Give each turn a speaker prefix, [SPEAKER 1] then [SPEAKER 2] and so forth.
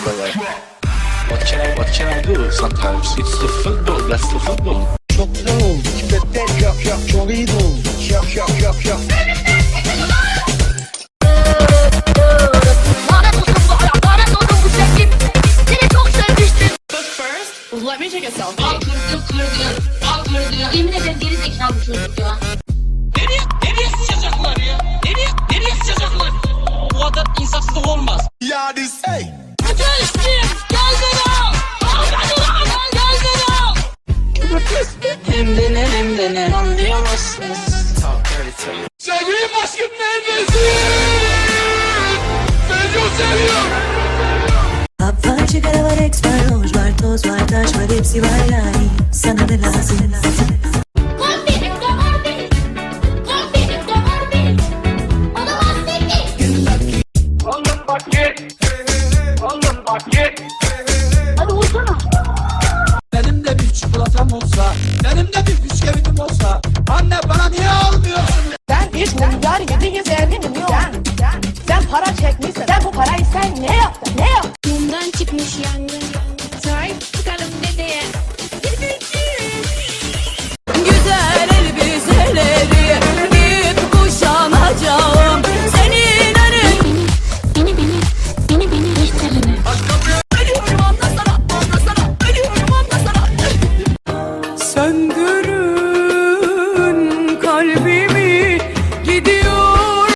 [SPEAKER 1] job away. What can I, what can I do? Sometimes it's the football, that's the football.
[SPEAKER 2] Çok güzel oldu. Pipetler yap yap. Çok iyi oldu.
[SPEAKER 3] Çok sevmiştim.
[SPEAKER 4] But first,
[SPEAKER 5] let me
[SPEAKER 4] take a
[SPEAKER 5] selfie.
[SPEAKER 6] Al kırdı, kırdı, al kırdı. Yemin ederim geri zekalı çocuk ya.
[SPEAKER 7] Hem de ne anlayamazsınız.
[SPEAKER 8] Sevgilim aşkım neredesin? Seni çok seviyorum.
[SPEAKER 9] Hap var, sigara var, var, roj var, toz var, taş var, hepsi var yani Sana da lazım
[SPEAKER 3] Her gece gezerdin mi sen? Sen para çekmişsin. Sen bu parayı sen ne yaptın? Ne yaptın?
[SPEAKER 10] Bundan çıkmış yangın.